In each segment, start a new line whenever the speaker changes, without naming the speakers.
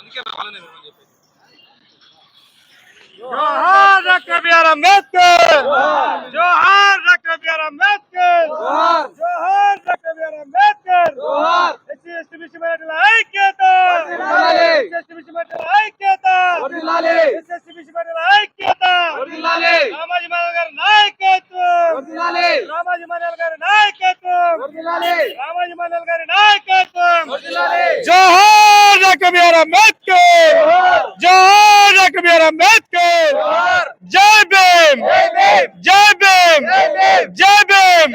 అందుకే వాళ్ళనే
జోహార్ డాక్టర్ బిఆర్ అంబేద్కర్! జోహార్ డాక్టర్ బిఆర్ అంబేద్కర్! జోహార్ doctor BR Ambedkar! SC ST BC మైనారిటీల ఐక్యత! ఎస్సీ ఎస్టీ బీసీ మైనారిటీల ఐక్యత! ఎస్సీ ఎస్టీ బీసీ మైనారిటీల ఐక్యత రామాజీ మనోహర్ గారి నాయకత్వం రామాజీ మనోహర్ గారి నాయకత్వం రామాజీ మనోహర్ గారి నాయకత్వం జోహార్ డాక్టర్ బిఆర్ అంబేద్కర్ జోహార్ డాక్టర్ బిఆర్ అంబేద్కర్ జై భీమ్ జై భీమ్ జై భీమ్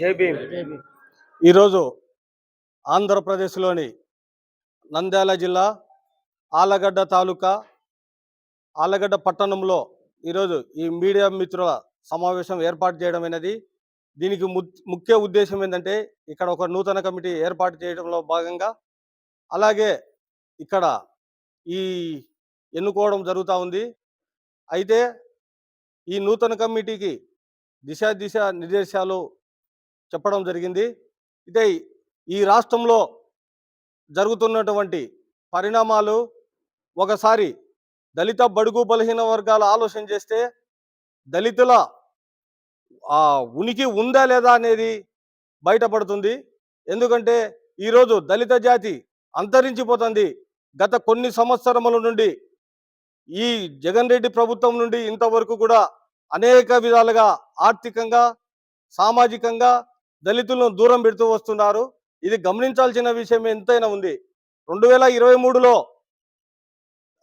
జై భీమ్. ఈరోజు ఆంధ్రప్రదేశ్లోని నంద్యాల జిల్లా ఆలగడ్డ తాలూకా ఆలగడ్డ పట్టణంలో ఈరోజు ఈ మీడియా మిత్రుల సమావేశం ఏర్పాటు చేయడం అనేది దీనికి ము- ముఖ్య ఉద్దేశం ఏంటంటే ఇక్కడ ఒక నూతన కమిటీ ఏర్పాటు చేయడంలో భాగంగా అలాగే ఇక్కడ ఈ ఎన్నుకోవడం జరుగుతూ ఉంది. అయితే ఈ నూతన కమిటీకి దిశ దిశ నిర్దేశాలు చెప్పడం జరిగింది. ఇదే ఈ రాష్ట్రంలో జరుగుతున్నటువంటి పరిణామాలు ఒకసారి దళిత బడుగు బలహీన వర్గాల ఆలోచన చేస్తే దళితుల ఉనికి ఉందా లేదా అనేది బయటపడుతుంది. ఎందుకంటే ఈరోజు దళిత జాతి అంతరించిపోతుంది. గత కొన్ని సంవత్సరముల నుండి ఈ జగన్ రెడ్డి ప్రభుత్వం నుండి ఇంతవరకు కూడా అనేక విధాలుగా ఆర్థికంగా సామాజికంగా దళితులను దూరం పెడుతూ వస్తున్నారు. ఇది గమనించాల్సిన విషయం ఎంతైనా ఉంది. రెండు వేల ఇరవై మూడులో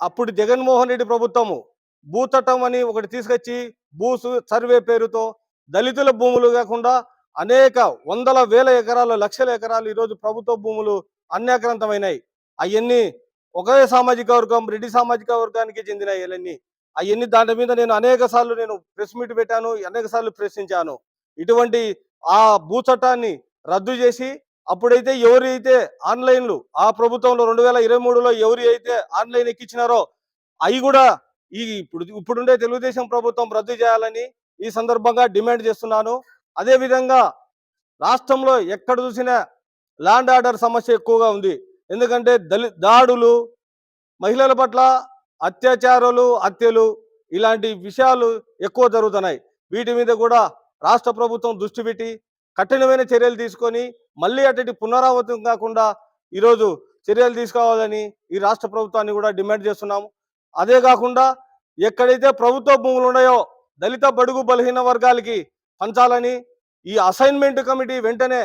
అప్పుడు జగన్మోహన్ రెడ్డి ప్రభుత్వము భూతటం అని ఒకటి తీసుకొచ్చి భూ సు- సర్వే పేరుతో దళితుల భూములు కాకుండా అనేక వందల వేల ఎకరాలు లక్షల ఎకరాలు ఈరోజు ప్రభుత్వ భూములు అన్యాక్రాంతమైనాయి. అవన్నీ ఒకే సామాజిక వర్గం రెడ్డి సామాజిక వర్గానికి చెందిన ఇవన్నీ. అవన్నీ దాని మీద నేను అనేక సార్లు నేను ప్రెస్ మీట్ పెట్టాను అనేక సార్లు ప్రశ్నించాను. ఇటువంటి ఆ భూ చట్టాన్ని రద్దు చేసి అప్పుడైతే ఎవరైతే ఆన్లైన్లు ఆ ప్రభుత్వంలో రెండు వేల ఇరవై మూడులో ఎవరు అయితే ఆన్లైన్ ఎక్కించినారో అవి కూడా ఈ ఇప్పుడు ఇప్పుడుండే తెలుగుదేశం ప్రభుత్వం రద్దు చేయాలని ఈ సందర్భంగా డిమాండ్ చేస్తున్నాను. అదే విధంగా రాష్ట్రంలో ఎక్కడ చూసినా ల్యాండ్ ఆర్డర్ సమస్య ఎక్కువగా ఉంది. ఎందుకంటే దళి దాడులు మహిళల పట్ల అత్యాచారాలు హత్యలు ఇలాంటి విషయాలు ఎక్కువ జరుగుతున్నాయి. వీటి మీద కూడా రాష్ట్ర ప్రభుత్వం దృష్టి పెట్టి కఠినమైన చర్యలు తీసుకొని మళ్ళీ అటు పునరావృతం కాకుండా ఈరోజు చర్యలు తీసుకోవాలని ఈ రాష్ట్ర ప్రభుత్వాన్ని కూడా డిమాండ్ చేస్తున్నాము. అదే కాకుండా ఎక్కడైతే ప్రభుత్వ భూములు ఉన్నాయో దళిత బడుగు బలహీన వర్గాలకి పంచాలని ఈ అసైన్మెంట్ కమిటీ వెంటనే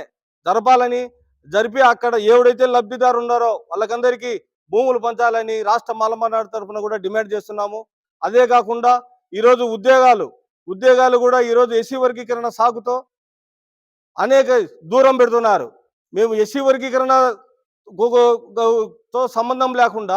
జరపాలని జరిపి అక్కడ ఎవడైతే లబ్ధిదారు ఉన్నారో వాళ్ళకందరికీ భూములు పంచాలని రాష్ట్ర మాలమనాడు తరఫున కూడా డిమాండ్ చేస్తున్నాము. అదే కాకుండా ఈరోజు ఉద్యోగాలు ఉద్యోగాలు కూడా ఈరోజు ఎస్సీ వర్గీకరణ సాగుతో అనేక దూరం పెడుతున్నారు. మేము ఎస్సీ వర్గీకరణ తో సంబంధం లేకుండా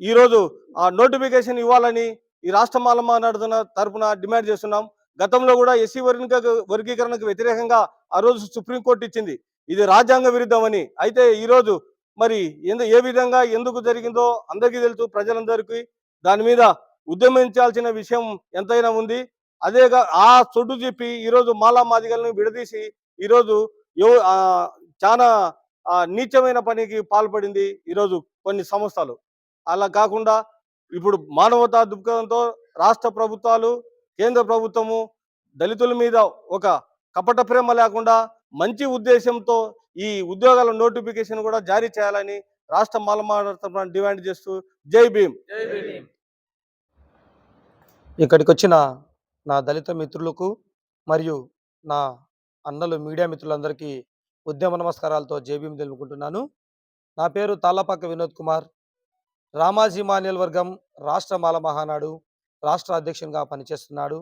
ఈరోజు ఆ నోటిఫికేషన్ ఇవ్వాలని ఈ రాష్ట్ర మాలమానాడుతున్న తరపున డిమాండ్ చేస్తున్నాం. గతంలో కూడా ఎస్సీ వర్గ వర్గీకరణకు వ్యతిరేకంగా ఆ రోజు సుప్రీంకోర్టు ఇచ్చింది. ఇది రాజ్యాంగ విరుద్ధమని అయితే ఈరోజు మరి ఎందు ఏ విధంగా ఎందుకు జరిగిందో అందరికీ తెలుసు. ప్రజలందరికీ దాని మీద ఉద్యమించాల్సిన విషయం ఎంతైనా ఉంది. అదేగా ఆ చొడ్డు చెప్పి ఈరోజు మాలా మాదిగలను విడదీసి ఈరోజు ఎవ ఆ, చాలా ఆ, నీచమైన పనికి పాల్పడింది ఈరోజు కొన్ని సంస్థలు. అలా కాకుండా ఇప్పుడు మానవతా దృక్పథంతో రాష్ట్ర ప్రభుత్వాలు కేంద్ర ప్రభుత్వము దళితుల మీద ఒక కపట ప్రేమ లేకుండా మంచి ఉద్దేశంతో ఈ ఉద్యోగాల నోటిఫికేషన్ కూడా జారీ చేయాలని రాష్ట్ర మాలమాడ తరపున డిమాండ్ చేస్తూ జై భీమ్.
ఇక్కడికి వచ్చిన నా దళిత మిత్రులకు మరియు నా అన్నలు మీడియా మిత్రులందరికీ ఉద్యమ నమస్కారాలతో జేబీఎం తెలుపుకుంటున్నాను. నా పేరు తాళ్ళపాక వినోద్ కుమార్. రామాజీ మాన్యల్ వర్గం రాష్ట్ర మాల మహానాడు రాష్ట్ర అధ్యక్షునిగా పనిచేస్తున్నాడు.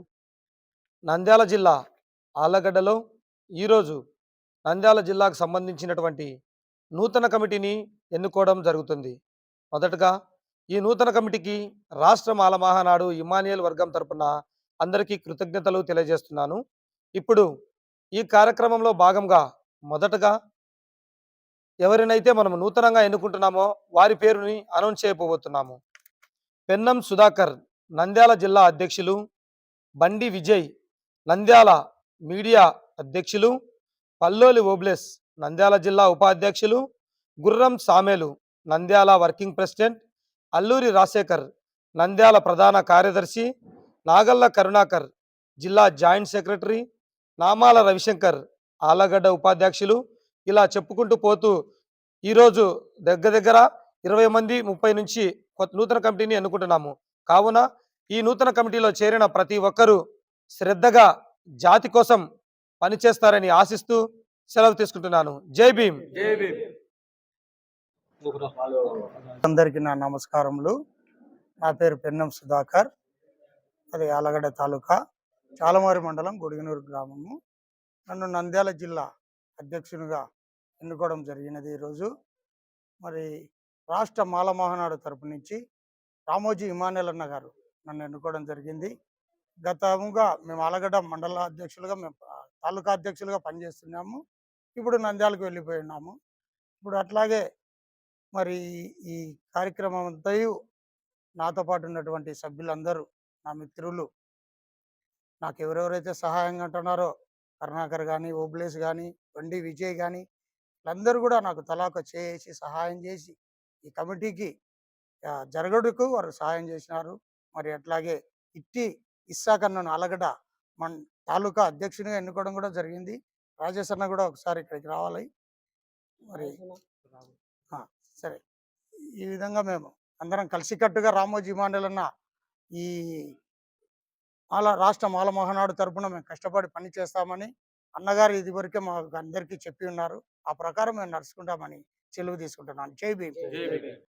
నంద్యాల జిల్లా ఆళ్ళగడ్డలో ఈరోజు నంద్యాల జిల్లాకు సంబంధించినటువంటి నూతన కమిటీని ఎన్నుకోవడం జరుగుతుంది. మొదటగా ఈ నూతన కమిటీకి రాష్ట్ర మాల మహానాడు ఇమానియల్ వర్గం తరపున అందరికీ కృతజ్ఞతలు తెలియజేస్తున్నాను. ఇప్పుడు ఈ కార్యక్రమంలో భాగంగా మొదటగా ఎవరినైతే మనం నూతనంగా ఎన్నుకుంటున్నామో వారి పేరుని అనౌన్స్ చేయబోతున్నాము. పెన్నం సుధాకర్ నంద్యాల జిల్లా అధ్యక్షులు. బండి విజయ్ నంద్యాల మీడియా అధ్యక్షులు. పల్లోలి ఓబ్లెస్ నంద్యాల జిల్లా ఉపాధ్యక్షులు. Gurram Samelu Nandyal working president. Alluri Rajasekhar Nandyal ప్రధాన కార్యదర్శి. నాగల్ల కరుణాకర్ జిల్లా జాయింట్ సెక్రటరీ నామాల రవిశంకర్ ఆలగడ్డ ఉపాధ్యక్షులు. ఇలా చెప్పుకుంటూ పోతూ ఈరోజు దగ్గర దగ్గర ఇరవై మంది ముప్పై నుంచి కొత్త నూతన కమిటీని ఎన్నుకుంటున్నాము. కావున ఈ నూతన కమిటీలో చేరిన ప్రతి ఒక్కరూ శ్రద్ధగా జాతి కోసం పనిచేస్తారని ఆశిస్తూ సెలవు తీసుకుంటున్నాను. జై భీమ్!
అందరికీ నా నమస్కారములు. నా పేరు పెన్నం సుధాకర్. అది ఆలగడ్డ తాలూకా చాలమారి మండలం గొడిగనూరు గ్రామము. నన్ను నంద్యాల జిల్లా అధ్యక్షునిగా ఎన్నుకోవడం జరిగినది ఈరోజు. మరి రాష్ట్ర మాలమోహనాడు తరపు నుంచి రామోజీ ఇమానుయల్ అన్న గారు నన్ను ఎన్నుకోవడం జరిగింది. గతముగా మేము ఆలగడ్డ మండల అధ్యక్షులుగా మేము తాలూకా అధ్యక్షులుగా పనిచేస్తున్నాము. ఇప్పుడు నంద్యాలకు వెళ్ళిపోయి ఉన్నాము ఇప్పుడు అట్లాగే మరి ఈ కార్యక్రమం అంతయు నాతో పాటు ఉన్నటువంటి సభ్యులందరూ నా మిత్రులు. నాకు ఎవరెవరైతే సహాయంగా అంటున్నారో కరుణాకర్ కానీ ఓబ్లేస్ కానీ బండి విజయ్ కానీ వీళ్ళందరూ కూడా నాకు తలాక చేసి సహాయం చేసి ఈ కమిటీకి జరగడుకు వారు సహాయం చేసినారు. మరి అట్లాగే ఇట్టి ఇస్సాకన్నను అలగడ మన తాలూకా అధ్యక్షునిగా ఎన్నుకోవడం కూడా జరిగింది. రాజేష్ అన్న కూడా ఒకసారి ఇక్కడికి రావాలి. మరి సరే. ఈ విధంగా మేము అందరం కలిసికట్టుగా రామోజీ మాండల్ అన్న ఈ మాల రాష్ట్ర మాల తరఫున తరపున మేము కష్టపడి పని చేస్తామని అన్నగారు ఇది వరకే మాకు అందరికీ చెప్పి ఉన్నారు. ఆ ప్రకారం మేము నడుచుకుంటామని సెలవు తీసుకుంటున్నాను. జై భీమ్.